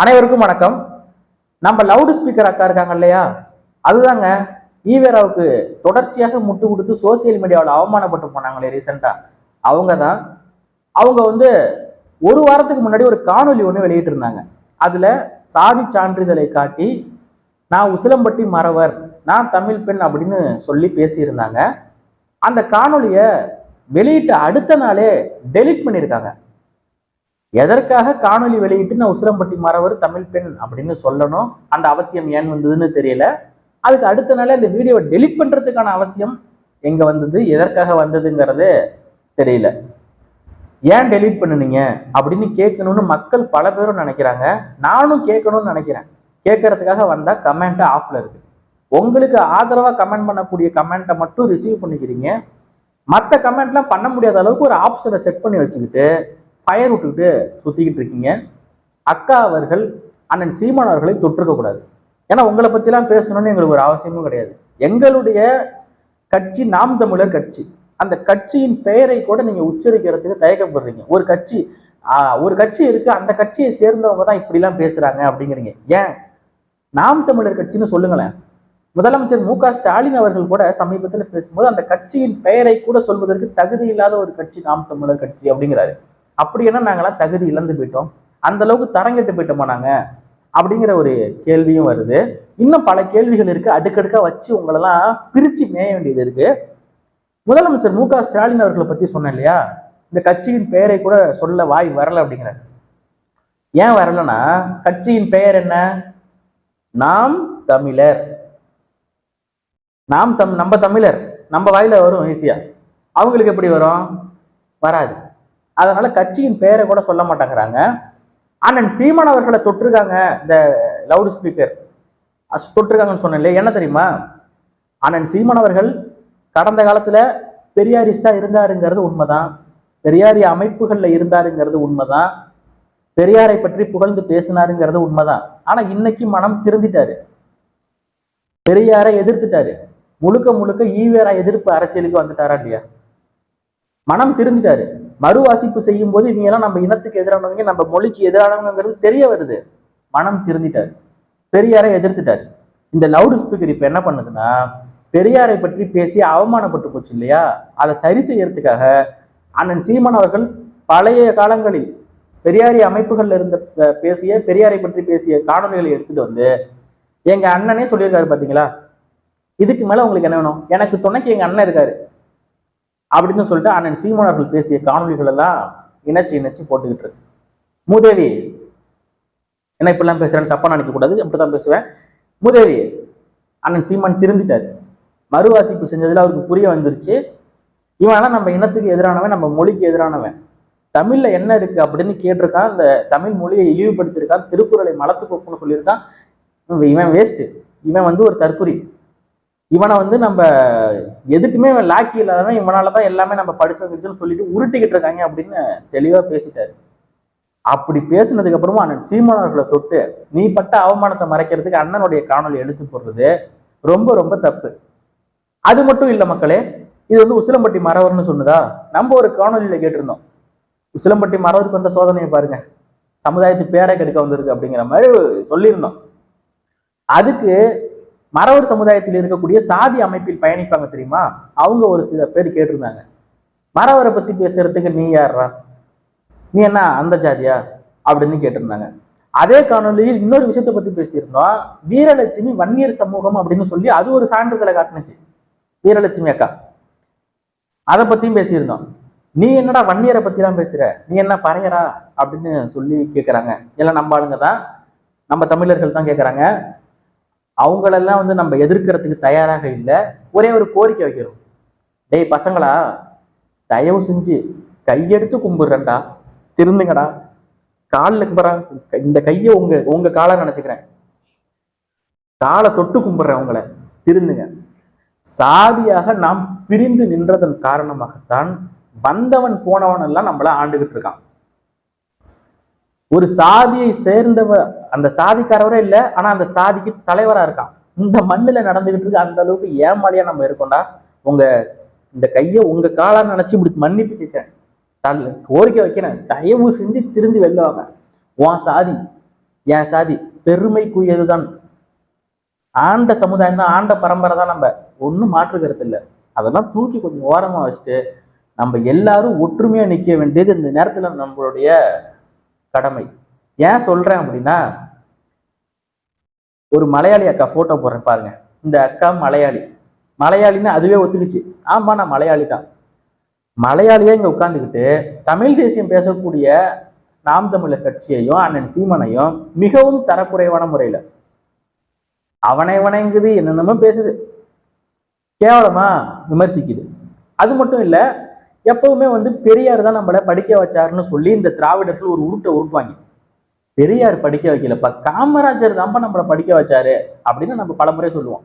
அனைவருக்கும் வணக்கம். நம்ம லவுட் ஸ்பீக்கர் அக்கா இருக்காங்க இல்லையா? அதுதாங்க ஈவேராவுக்கு தொடர்ச்சியாக முட்டு கொடுத்து சோசியல் மீடியாவில் அவமானப்பட்டு போனாங்களே ரீசெண்டா அவங்க தான் அவங்க வந்து ஒரு வாரத்துக்கு முன்னாடி ஒரு காணொளி ஒன்று வெளியிட்டிருந்தாங்க அதுல சாதி சான்றிதழை காட்டி நான் உசிலம்பட்டி மறவர் நான் தமிழ் பெண் அப்படின்னு சொல்லி பேசியிருந்தாங்க. அந்த காணொலியை வெளியிட்ட அடுத்த நாளே டெலீட் பண்ணியிருக்காங்க. எதற்காக காணொலி வெளியிட்டு நான் உசிரம்பட்டி மறவர் தமிழ் பெண் அப்படின்னு சொல்லணும்? அந்த அவசியம் ஏன் வந்ததுன்னு தெரியல. அதுக்கு அடுத்த நாளே அந்த வீடியோவை டெலிட் பண்றதுக்கான அவசியம் எங்க வந்தது எதற்காக வந்ததுங்கிறது தெரியல. ஏன் டெலீட் பண்ணுனீங்க? அப்படின்னு கேட்கணும்னு மக்கள் பல பேரும் நினைக்கிறாங்க. நானும் கேட்கணும்னு நினைக்கிறேன். கேட்கறதுக்காக வந்தா கமெண்ட் ஆஃப்ல இருக்கு. உங்களுக்கு ஆதரவா கமெண்ட் பண்ணக்கூடிய கமெண்ட்டை மட்டும் ரிசீவ் பண்ணிக்கிறீங்க. மற்ற கமெண்ட்லாம் பண்ண முடியாத அளவுக்கு ஒரு ஆப்ஷனை செட் பண்ணி வச்சுக்கிட்டு ஃபயர் விட்டுக்கிட்டு சுத்திக்கிட்டு இருக்கீங்க. அக்கா அவர்கள் அண்ணன் சீமான் அவர்களை தொற்றுக்க கூடாது. ஏன்னா உங்களை பற்றிலாம் பேசணும்னு எங்களுக்கு ஒரு அவசியமும் கிடையாது. எங்களுடைய கட்சி நாம் தமிழர் கட்சி. அந்த கட்சியின் பெயரை கூட நீங்க உச்சரிக்கிறதுக்கு தயக்கப்படுறீங்க. ஒரு கட்சி ஆஹ், ஒரு கட்சி இருக்கு. அந்த கட்சியை சேர்ந்தவங்க தான் இப்படிலாம் பேசுறாங்க அப்படிங்கிறீங்க. ஏன்? நாம் தமிழர் கட்சின்னு சொல்லுங்களேன். முதலமைச்சர் மு ஸ்டாலின் அவர்கள் கூட சமீபத்தில் பேசும்போது அந்த கட்சியின் பெயரை கூட சொல்வதற்கு தகுதி இல்லாத ஒரு கட்சி நாம் தமிழர் கட்சி அப்படிங்கிறாரு. அப்படி என்ன நாங்களாம் தகுதி இழந்து போயிட்டோம்? அந்த அளவுக்கு தரங்கெட்டு போயிட்டோமா நாங்க? அப்படிங்கிற ஒரு கேள்வியும் வருது. இன்னும் பல கேள்விகள் இருக்கு. அடுக்கடுக்கா வச்சு உங்களெல்லாம் பிரிச்சு மேய வேண்டியது இருக்கு. முதலமைச்சர் மு க ஸ்டாலின் அவர்களை பத்தி சொன்னேன் இல்லையா? இந்த கட்சியின் பெயரை கூட சொல்ல வாய் வரல அப்படிங்கிற ஏன் வரலன்னா கட்சியின் பெயர் என்ன? நாம் தமிழர். நாம் தம் நம்ம தமிழர். நம்ம வாயில வரும் ஈஸியா. அவங்களுக்கு எப்படி வரும்? வராது. அதனால கட்சியின் பெயரை கூட சொல்ல மாட்டேங்கிறாங்க. அண்ணன் சீமான் அவர்களை தொட்டிருக்காங்க இந்த லவுட் ஸ்பீக்கர் தொட்டிருக்காங்கன்னு சொன்னேன் என்ன தெரியுமா? அண்ணன் சீமான் அவர்கள் கடந்த காலத்துல பெரியாரிஸ்டா இருந்தாருங்கிறது உண்மைதான். பெரியாரி அமைப்புகள்ல இருந்தாருங்கிறது உண்மைதான். பெரியாரை பற்றி புகழ்ந்து பேசினாருங்கிறது உண்மைதான். ஆனா இன்னைக்கு மனம் திருந்திட்டாரு. பெரியாரை எதிர்த்துட்டாரு. முழுக்க முழுக்க ஈவேரா எதிர்ப்பு அரசியலுக்கு வந்துட்டாரா இல்லையா? மனம் திருந்திட்டாரு. மறுவாசிப்பு செய்யும் போது இவங்க எல்லாம் நம்ம இனத்துக்கு எதிரானவங்க நம்ம மொழிக்கு எதிரானவங்கிறது தெரிய வருது. மனம் திருந்திட்டாரு. பெரியாரை எதிர்த்துட்டாரு. இந்த லவுட் ஸ்பீக்கர் இப்ப என்ன பண்ணுதுன்னா பெரியாரை பற்றி பேசி அவமானப்பட்டு போச்சு இல்லையா? அதை சரி செய்யறதுக்காக அண்ணன் சீமான் அவர்கள் பழைய காலங்களில் பெரியாரி அமைப்புகள்ல இருந்த பேசிய பெரியாரை பற்றி பேசிய காணொலிகளை எடுத்துட்டு வந்து எங்க அண்ணனே சொல்லியிருக்காரு பாத்தீங்களா? இதுக்கு மேல உங்களுக்கு என்ன வேணும்? எனக்கு துணைக்கு எங்க அண்ணன் இருக்காரு. அப்படின்னு சொல்லிட்டு அண்ணன் சீமான் அவர்கள் பேசிய காணொலிகள் எல்லாம் இணைச்சு இணைச்சு போட்டுக்கிட்டு இருக்கு. மூதேவி என்ன இப்படிலாம் பேசுறேன்னு தப்பா நினைக்க கூடாது அப்படிதான் பேசுவேன். மூதேவி அண்ணன் சீமான் திருந்திட்டாரு. மறுவாசிப்பு செஞ்சதுல அவருக்கு புரிய வந்துருச்சு. இவன் நம்ம இனத்துக்கு எதிரானவன் நம்ம மொழிக்கு எதிரானவன். தமிழ்ல என்ன இருக்கு அப்படின்னு கேட்டிருக்கான் இந்த தமிழ் மொழியை இழிவுபடுத்தியிருக்கான் திருக்குறளை மலத்து போக்குன்னு சொல்லியிருக்கான். இவன் இவன் வேஸ்ட் இவன் வந்து ஒரு தற்குறி இவனை வந்து நம்ம எதுக்குமே இவன் லாக்கி இல்லாதவன் இவனால தான் எல்லாமே நம்ம படிச்சவங்களுக்குன்னு சொல்லிட்டு உருட்டிக்கிட்டு இருக்காங்க அப்படின்னு தெளிவா பேசிட்டாரு. அப்படி பேசினதுக்கு அப்புறமா அண்ணன் சீமானவர்களை தொட்டு நீ பட்ட அவமானத்தை மறைக்கிறதுக்கு அண்ணனுடைய காணொலி எடுத்து போடுறது ரொம்ப ரொம்ப தப்பு. அது மட்டும் இல்ல மக்களே இது வந்து உசிலம்பட்டி மரவர்னு சொன்னதா? நம்ம ஒரு காணொலியில கேட்டிருந்தோம். உசிலம்பட்டி மறவருக்கு வந்த சோதனையை பாருங்க. சமுதாயத்து பேரை கெடுக்க வந்திருக்கு அப்படிங்கிற மாதிரி சொல்லியிருந்தோம். அதுக்கு மறவர் சமுதாயத்தில் இருக்கக்கூடிய சாதி அமைப்பில் பயணிப்பாங்க தெரியுமா? அவங்க ஒரு சில பேர் கேட்டிருந்தாங்க. மறவரை பத்தி பேசுறதுக்கு நீ யாரா நீ என்ன அந்த ஜாதியா? அப்படின்னு கேட்டிருந்தாங்க. அதே காணொலியில் இன்னொரு விஷயத்தை பத்தி பேசியிருந்தோம். வீரலட்சுமி வன்னியர் சமூகம் அப்படின்னு சொல்லி அது ஒரு சான்றிதழை காட்டுனுச்சு. வீரலட்சுமி அக்கா. அதை பத்தியும் பேசியிருந்தோம். நீ என்னடா வன்னியரை பத்திலாம் பேசுற? நீ என்ன பறையரா? அப்படின்னு சொல்லி கேட்கறாங்க எல்லாம் நம்ம ஆளுங்க தான் நம்ம தமிழர்கள் தான் கேட்கறாங்க அவங்களெல்லாம் வந்து நம்ம எதிர்க்கிறதுக்கு தயாராக இல்லை. ஒரே ஒரு கோரிக்கை வைக்கிறோம். டேய் பசங்களா தயவு செஞ்சு கையெடுத்து கும்பிடுறேன்டா. திருந்துங்கடா. காலில் கும்பிட்றா இந்த கையை உங்க உங்க காலை நினைச்சுக்கிறேன். காலை தொட்டு கும்பிடுறேன் உங்களை. திருந்துங்க. சாதியாக நாம் பிரிந்து நின்றதன் காரணமாகத்தான் வந்தவன் போனவன் எல்லாம் நம்மள ஆண்டுகிட்டு இருக்கான். ஒரு சாதியை சேர்ந்தவர் அந்த சாதிக்காரவரே இல்லை ஆனா அந்த சாதிக்கு தலைவரா இருக்கான். இந்த மண்ணுல நடந்துகிட்டு இருக்கு அந்த அளவுக்கு ஏமாளியா நம்ம இருக்கோம்டா. உங்க இந்த கையை உங்க காலா நினைச்சு இப்படி மன்னிப்பு கேட்கிறேன். தல் கோரிக்கை வைக்கிறேன். தயவு செஞ்சு திருந்தி வெல்லுவாங்க. உன் சாதி என் சாதி பெருமைக்குரியதுதான். ஆண்ட சமுதாயம் தான் ஆண்ட பரம்பரை தான் நம்ம ஒன்றும் மாற்று இல்லை. அதெல்லாம் தூக்கி கொஞ்சம் ஓரமா வச்சுட்டு நம்ம எல்லாரும் ஒற்றுமையா நிற்க வேண்டியது இந்த நேரத்துல நம்மளுடைய கடமை. ஏன் சொல்றேன் அப்படின்னா ஒரு மலையாளி அக்கா போட்டோ போடுறேன் பாருங்க. இந்த அக்கா மலையாளி. மலையாளின்னு அதுவே ஒத்துக்குச்சு. ஆமா நான் மலையாளி தான். மலையாளியா இங்க உட்காந்துக்கிட்டு தமிழ் தேசியம் பேசக்கூடிய நாம் தமிழர் கட்சியையும் அண்ணன் சீமனையும் மிகவும் தரக்குறைவான முறையில. அவனை வணங்குது என்னென்னமோ பேசுது. கேவலமா விமர்சிக்குது. அது மட்டும் இல்ல எப்பவுமே வந்து பெரியார் தான் நம்மளை படிக்க வச்சாருன்னு சொல்லி இந்த திராவிடத்தில் ஒரு உருட்டை உருட்டுவாங்க. பெரியார் படிக்க வைக்கலப்பா காமராஜர் தான்ப்பா நம்மளை படிக்க வச்சாரு அப்படின்னு நம்ம பலமுறை சொல்லுவோம்.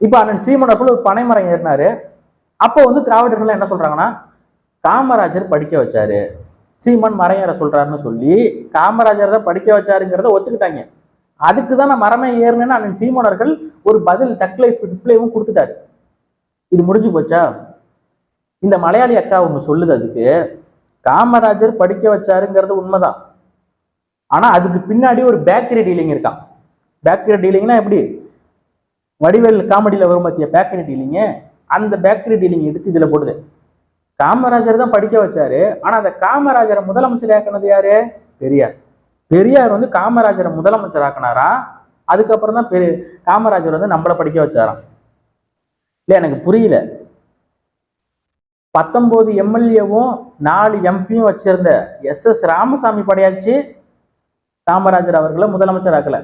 இப்போ அண்ணன் சீமனக்குள்ள ஒரு பனைமரம் ஏறினாரு. அப்போ வந்து திராவிடர்கள் என்ன சொல்றாங்கன்னா காமராஜர் படிக்க வச்சாரு சீமான் மரம் ஏற சொல்றாருன்னு சொல்லி காமராஜர் தான் படிக்க வச்சாருங்கிறத ஒத்துக்கிட்டாங்க. அதுக்கு தான் நான் மரமே ஏறினேன்னு அண்ணன் சீமானர்கள் ஒரு பதில் தக்லை ஃபிட்லையும் கொடுத்துட்டாரு. இது முடிஞ்சு போச்சா? இந்த மலையாளி அக்கா ஒன்று சொல்லுது அதுக்கு காமராஜர் படிக்க வச்சாருங்கிறது உண்மைதான். ஆனா அதுக்கு பின்னாடி ஒரு பேக்கரி டீலிங் இருக்கான் பேக்கரி டீலிங்னா எப்படி? வடிவேல் காமெடியில் வரும் பார்த்தியா பேக்கரி டீலிங்கு? அந்த பேக்கரி டீலிங் எடுத்து இதுல போடுது. காமராஜர் தான் படிக்க வச்சாரு. ஆனா அந்த காமராஜரை முதலமைச்சர் ஆக்கினது யாரு? பெரியார். பெரியார் வந்து காமராஜரை முதலமைச்சர் ஆக்கினாரா? அதுக்கப்புறம் தான் பெரிய காமராஜர் வந்து நம்மளை படிக்க வச்சாராம். இல்லை எனக்கு புரியல. பத்தொன்பது எம்எல்ஏவும் நாலு எம்பியும் வச்சிருந்த எஸ் எஸ் ராமசாமி படையாச்சு காமராஜர் அவர்களை முதலமைச்சர் ஆக்கல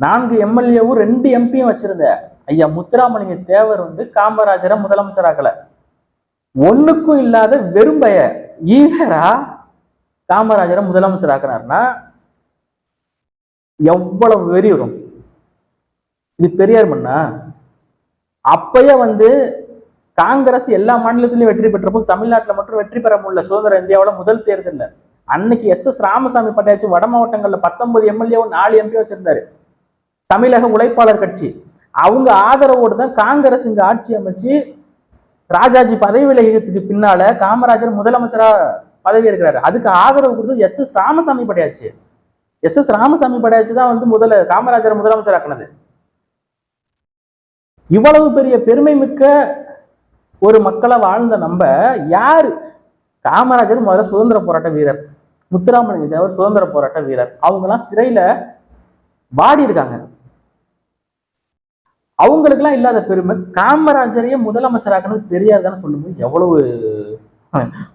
நான்கு எம்எல்ஏவும் ரெண்டு எம்பியும் வச்சிருந்த ஐயா முத்துராமலிங்க தேவர் வந்து காமராஜரை முதலமைச்சர் ஆக்கல ஒண்ணுக்கும் இல்லாத வெறும்பய ஈவரா காமராஜரை முதலமைச்சர் ஆக்கினார்னா எவ்வளவு வெறி வரும் இது பெரியார் மண்ணா அப்பயே வந்து காங்கிரஸ் எல்லா மாநிலத்திலையும் வெற்றி பெற்றப்போ தமிழ்நாட்டில் மட்டும் வெற்றி பெற முடியல சுதந்திர இந்தியாவில் முதல் தேர்தலில். அன்னைக்கு எஸ். எஸ். ராமசாமி பட்டாச்சு வட மாவட்டங்கள்ல பத்தொன்பது எம்எல்ஏவும் நாலு எம்பி வச்சிருந்தாரு. தமிழக உழைப்பாளர் கட்சி. அவங்க ஆதரவோடு தான் காங்கிரஸ் இங்க ஆட்சி அமைச்சு ராஜாஜி பதவி விலகியத்துக்கு பின்னால காமராஜர் முதலமைச்சரா பதவி இருக்கிறாரு அதுக்கு ஆதரவு கொடுத்தது S. S. Ramasamy Padayachi S. S. Ramasamy Padayachi தான் வந்து முதல்ல காமராஜரை முதலமைச்சர் ஆக்கினது இவ்வளவு பெரிய பெருமை மிக்க ஒரு மக்களை வாழ்ந்த நம்ம யாரு? காமராஜர் முதல்ல சுதந்திர போராட்ட வீரர். முத்துராமலிங்க தேவர் சுதந்திர போராட்ட வீரர். அவங்கெல்லாம் சிறையில வாடி இருக்காங்க. அவங்களுக்கெல்லாம் இல்லாத பெருமை காமராஜரையே முதலமைச்சராக்கணும் பெரியார் தானே சொல்லும்போது எவ்வளவு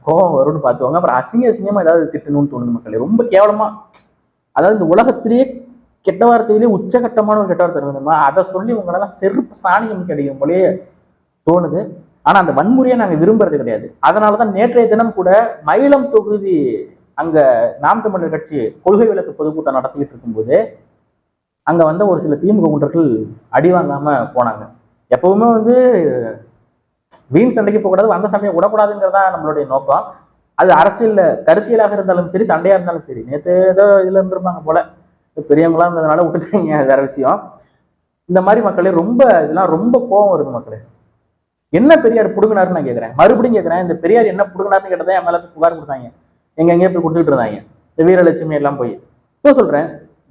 கோபம் வரும்னு பார்த்துவாங்க அப்புறம் அசிங்க அசிங்கமா ஏதாவது திட்டணும்னு தோணுது மக்களே. ரொம்ப கேவலமா அதாவது இந்த உலகத்திலேயே கெட்ட வார்த்தையிலேயே உச்சகட்டமான ஒரு கெட்ட வார்த்தை இருந்ததுமா அதை சொல்லி உங்களெல்லாம் செருப்பு சாணியம் கிடைக்கும் போலயே தோணுது. ஆனா அந்த வன்முறையை நாங்க விரும்புறது கிடையாது. அதனாலதான் நேற்றைய தினம் கூட மயிலம் தொகுதி அங்க நாம் தமிழர் கட்சி கொள்கை விளக்கு பொதுக்கூட்டம் நடத்திக்கிட்டு இருக்கும்போது அங்க வந்த ஒரு சில திமுக குண்டர்கள் அடி வாங்காம போனாங்க. எப்பவுமே வந்து வீண் சண்டைக்கு போகக்கூடாது வந்த சண்டையை விடக்கூடாதுங்கிறதா நம்மளுடைய நோக்கம். அது அரசியல்ல கருத்தியலாக இருந்தாலும் சரி சண்டையா இருந்தாலும் சரி. நேற்று ஏதோ இதுல இருந்திருப்பாங்க போல. பெரியவங்களா இருந்ததுனால விட்டுட்டாங்க வேற விஷயம். இந்த மாதிரி மக்களே ரொம்ப இதெல்லாம் ரொம்ப கோவம் வருது மக்களே. என்ன பெரியார் புடுங்கினார்னு நான் கேட்குறேன் மறுபடியும் கேட்குறேன் இந்த பெரியார் என்ன புடுங்கினார்னு கேட்டதான் என் மேலே புகார் கொடுத்தாங்க. எங்க எங்கேயோ போய் கொடுத்துட்டு இருந்தாங்க. இந்த வீரலட்சுமி எல்லாம் போய். இப்போ சொல்றேன்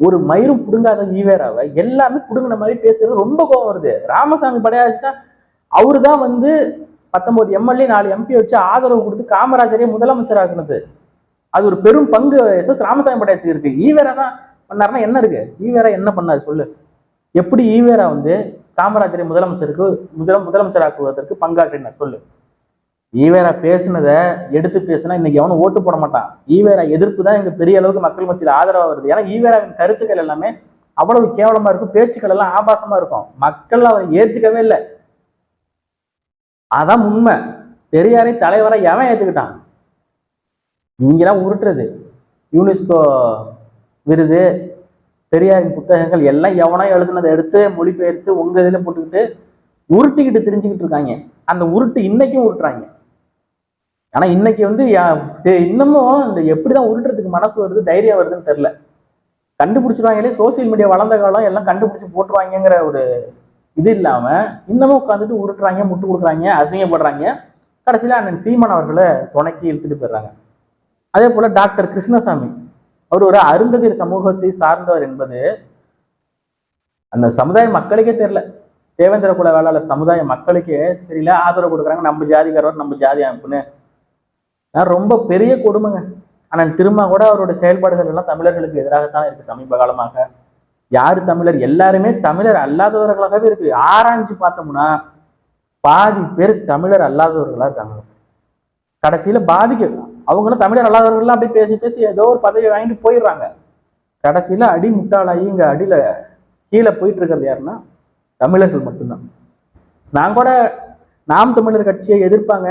ஒரு மயிரும் புடுங்காத ஈவேராவை எல்லாமே புடுங்கின மாதிரி பேசுறது ரொம்ப கோவம் வருது. ராமசாமி படையாச்சு தான் அவரு தான் வந்து பத்தொன்பது எம்எல்ஏ நாலு எம்பி வச்சு ஆதரவு கொடுத்து காமராஜரே முதலமைச்சர் ஆக்குனது. அது ஒரு பெரும் பங்கு எஸ் எஸ் ராமசாமி படையாச்சு இருக்கு. ஈவேரா தான் பண்ணாருன்னா என்ன இருக்கு? ஈவேரா என்ன பண்ணாரு? சொல்லு. எப்படி ஈவேரா வந்து காமராஜரை முதலமைச்சருக்கு முதல முதலமைச்சராக்குவதற்கு பங்காற்றினார். சொல்லு. ஈவேரா பேசுனதை எடுத்து பேசினா இன்னைக்கு எவனும் ஓட்டு போட மாட்டான். ஈவேரா எதிர்ப்பு தான் இங்க பெரிய அளவுக்கு மக்கள் மத்தியில் ஆதரவா வருது. ஏன்னா ஈவேராவின் கருத்துக்கள் எல்லாமே அவ்வளவு கேவலமா இருக்கும். பேச்சுக்கள் எல்லாம் ஆபாசமா இருக்கும். மக்கள் அவரை ஏத்துக்கவே இல்லை. அதான் உண்மை. பெரியாரை தலைவரை எவன் ஏத்துக்கிட்டான்? இவங்கெல்லாம் உருட்டுறது. யூனெஸ்கோ விருது பெரியாரின் புத்தகங்கள் எல்லாம் எவனோ எழுதுனதை எடுத்து மொழிபெயர்த்து உங்க இதில் போட்டுக்கிட்டு உருட்டிக்கிட்டு தெரிஞ்சுக்கிட்டு இருக்காங்க. அந்த உருட்டு இன்னைக்கும் உருட்டுறாங்க. ஆனா இன்னைக்கு வந்து யா- இன்னமும் இந்த எப்படிதான் உருட்டுறதுக்கு மனசு வருது தைரியம் வருதுன்னு தெரில கண்டுபிடிச்சிருவாங்களே சோசியல் மீடியா வளர்ந்த காலம் எல்லாம் கண்டுபிடிச்சு போட்டுருவாங்கங்கிற ஒரு இது இல்லாம இன்னமும் உட்காந்துட்டு உருட்டுறாங்க முட்டு கொடுக்குறாங்க அசிங்கப்படுறாங்க. கடைசியில அண்ணன் சீமான் அவர்களை துணைக்கி இழுத்துட்டு போயிடுறாங்க. அதே போல டாக்டர் கிருஷ்ணசாமி அவர் ஒரு அருந்ததிர் சமூகத்தை சார்ந்தவர் என்பது அந்த சமுதாய மக்களுக்கே தெரியல. தேவேந்திர குல வேளாளர் சமுதாய மக்களுக்கே தெரியல. ஆதரவு கொடுக்குறாங்க. நம்ம ஜாதிக்காரவர் நம்ம ஜாதி அமைப்புன்னு. ரொம்ப பெரிய கொடுமைங்க. ஆனால் திரும்ப கூட அவருடைய செயல்பாடுகள் எல்லாம் தமிழர்களுக்கு எதிராகத்தான் இருக்கு சமீப காலமாக. யாரு தமிழர்? எல்லாருமே தமிழர் அல்லாதவர்களாகவே இருக்கு. ஆராய்ஞ்சு பார்த்தோம்னா பாதி பேர் தமிழர் அல்லாதவர்களா இருக்காங்க. கடைசியில பாதிக்க அவங்களும் தமிழர் அல்லாதவர்கள்லாம் அப்படியே பேசி பேசி ஏதோ ஒரு பதவி வாங்கிட்டு போயிடுறாங்க. கடைசியில அடி முட்டாளாகி இங்க அடியில கீழே போயிட்டு இருக்கிறது யாருன்னா தமிழர்கள் மட்டும்தான். நான் கூட நாம் தமிழர் கட்சியை எதிர்ப்பாங்க.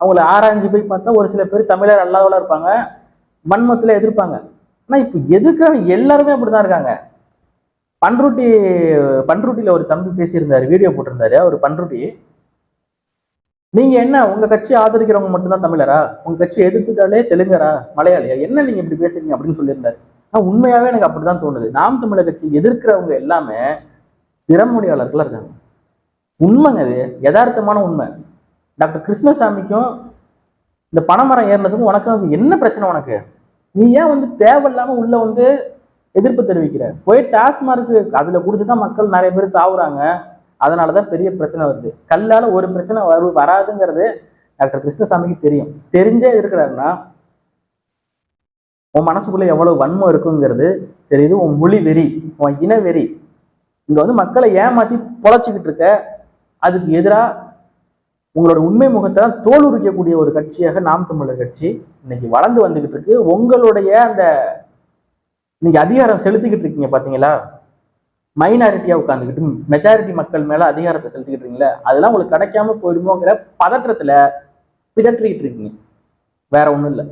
அவங்கள ஆராய்ஞ்சு போய் பார்த்தா ஒரு சில பேர் தமிழர் அல்லாதவளாக இருப்பாங்க. மண்மத்தில் எதிர்ப்பாங்க. ஆனா இப்போ எதிர்க்கிறவங்க எல்லாருமே அப்படிதான் இருக்காங்க? பன்ருட்டி பன்ருட்டியில ஒரு தம்பி பேசியிருந்தாரு வீடியோ போட்டிருந்தாரு. அவர் பன்ருட்டி நீங்க என்ன உங்க கட்சி ஆதரிக்கிறவங்க மட்டும்தான் தமிழரா? உங்க கட்சி எதிர்த்துட்டாலே தெலுங்கரா மலையாளியா? என்ன நீங்க இப்படி பேசுறீங்க அப்படின்னு சொல்லியிருந்தாரு. ஆனா உண்மையாவே எனக்கு அப்படிதான் தோணுது. நாம் தமிழர் கட்சி எதிர்க்கிறவங்க எல்லாமே திறமொழியாளர்களா இருக்காங்க. உண்மைங்க அது யதார்த்தமான உண்மை. டாக்டர் கிருஷ்ணசாமிக்கும் இந்த பனைமரம் ஏறினதுக்கும் உனக்கு என்ன பிரச்சனை உனக்கு? நீ ஏன் வந்து தேவையில்லாம உள்ள வந்து எதிர்ப்பு தெரிவிக்கிற? போய் டாஸ்மார்க்கு அதுல குடிச்சுதான் மக்கள் நிறைய பேர் சாவுறாங்க. அதனாலதான் பெரிய பிரச்சனை வருது. கல்லால ஒரு பிரச்சனை வரு வராதுங்கிறது டாக்டர் கிருஷ்ணசாமிக்கு தெரியும். தெரிஞ்சே இருக்கிறாருன்னா உன் மனசுக்குள்ள எவ்வளவு வன்மம் இருக்குங்கிறது தெரியுது. உன் மொழி வெறி உன் இன வெறி இங்க வந்து மக்களை ஏமாத்தி பொழைச்சிக்கிட்டு இருக்க அதுக்கு எதிரா உங்களோட உண்மை முகத்தை தான் தோல் உரிக்கக்கூடிய ஒரு கட்சியாக நாம் தமிழர் கட்சி இன்னைக்கு வளர்ந்து வந்துகிட்டு இருக்கு. உங்களுடைய அந்த இன்னைக்கு அதிகாரம் செலுத்திக்கிட்டு இருக்கீங்க பாத்தீங்களா? மைனாரிட்டியா உட்காந்துக்கிட்டு மெஜாரிட்டி மக்கள் மேல அதிகாரத்தை செலுத்திக்கிட்டு இருக்கீங்களா அதெல்லாம் உங்களுக்கு கிடைக்காம போயிடுமோங்கிற பதற்றத்துல பிதற்றிக்கிட்டு இருக்கீங்க வேற ஒண்ணும் இல்லை.